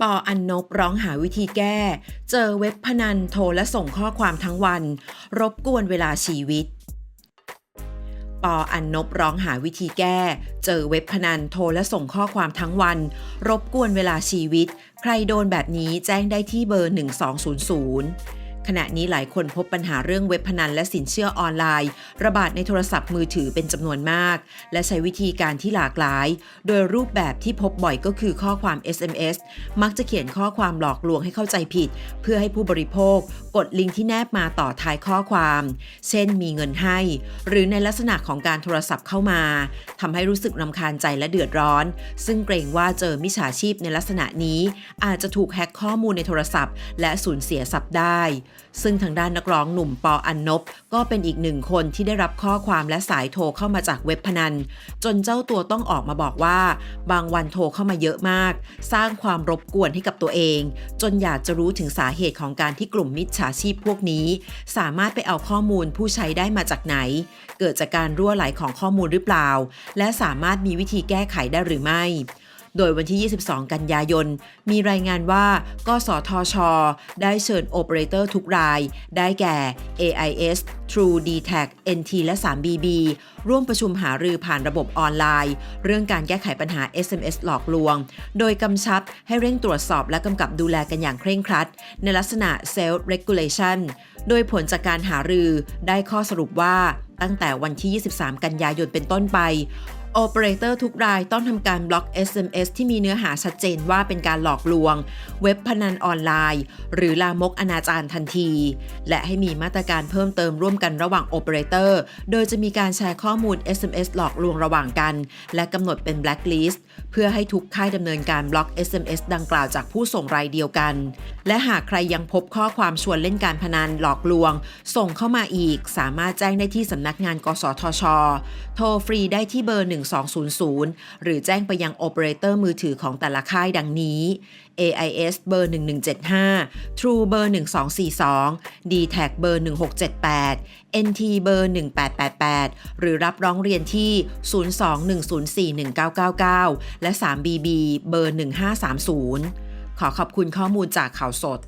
ปออันนบร้องหาวิธีแก้ เจอเว็บพนันโทรและส่งข้อความทั้งวัน รบกวนเวลาชีวิต ปออันนบร้องหาวิธีแก้ เจอเว็บพนันโทรและส่งข้อความทั้งวัน รบกวนเวลาชีวิต ใครโดนแบบนี้แจ้งได้ที่เบอร์ 1200 ขณะนี้หลายคนพบปัญหาเรื่องเว็บพนันและสินเชื่อออนไลน์ ระบาดในโทรศัพท์มือถือเป็นจำนวนมาก และใช้วิธีการที่หลากหลาย โดยรูปแบบที่พบบ่อยก็คือข้อความ SMS มักจะเขียนข้อความหลอกลวงให้เข้าใจผิด เพื่อให้ผู้บริโภค กดลิงก์ที่แนบมาต่อท้ายข้อความ เช่นมีเงินให้ หรือในลักษณะของการโทรศัพท์เข้ามาทำให้รู้สึกรำคาญใจและเดือดร้อน ซึ่งเกรงว่าเจอมิจฉาชีพในลักษณะนี้ อาจจะถูกแฮ็กข้อมูลในโทรศัพท์ และสูญเสียทรัพย์ได้ซึ่งทางด้านนักร้องหนุ่มปออันนบ ก็เป็นอีกหนึ่งคนที่ได้รับข้อความและสายโทรเข้ามาจากเว็บพนัน จนเจ้าตัวต้องออกมาบอกว่า บางวันโทรเข้ามาเยอะมาก สร้างความรบกวนให้กับตัวเอง จนอยากจะรู้ถึงสาเหตุของการที่กลุ่มมิจฉาชีพพวกนี้ สามารถไปเอาข้อมูลผู้ใช้ได้มาจากไหน เกิดจากการรั่วไหลของข้อมูลหรือเปล่า และสามารถมีวิธีแก้ไขได้หรือไม่ โดยวันที่ 22 กันยายน มีรายงานว่ากสทช ได้เชิญโอเปอเรเตอร์ทุกราย ได้แก่ AIS True d t a c NT และ 3BB ร่วมประชุมหารือผ่านระบบออนไลน์ เรื่องการแก้ไขปัญหา SMS หลอกลวง โดยกำชับให้เร่งตรวจสอบและกำกับดูแลกันอย่างเคร่งครัด ในลักษณะ Self Regulation โดยผลจากการหารือได้ข้อสรุปว่าตั้งแต่วันที่ 23 กันยายนเป็นต้นไป โอเปอเรเตอร์ทุกรายต้องทำการบล็อก SMS ที่มีเนื้อหาชัดเจนว่าเป็นการหลอกลวง เว็บพนันออนไลน์ หรือลามกอนาจารทันที และให้มีมาตรการเพิ่มเติมร่วมกันระหว่างโอเปอเรเตอร์โดยจะมีการแชร์ข้อมูล SMS หลอกลวงระหว่างกัน และกำหนดเป็น blacklist เพื่อให้ทุกค่ายดำเนินการบล็อก SMS ดังกล่าวจากผู้ส่งรายเดียวกัน และหากใครยังพบข้อความชวนเล่นการพนันหลอกลวง ส่งเข้ามาอีก สามารถแจ้งได้ที่สำนักงาน กสทช โทรฟรีได้ที่เบอร์1200 หรือแจ้งไปยังโอเปอเรเตอร์มือถือของแต่ละค่ายดังนี้ AIS เบอร์ 1175 True เบอร์ 1242 d t a c เบอร์ 1678 NT เบอร์ 1888 หรือรับร้องเรียนที่ 02-104-1999 และ 3BB เบอร์ 1530 ขอขอบคุณข้อมูลจากข่าวสด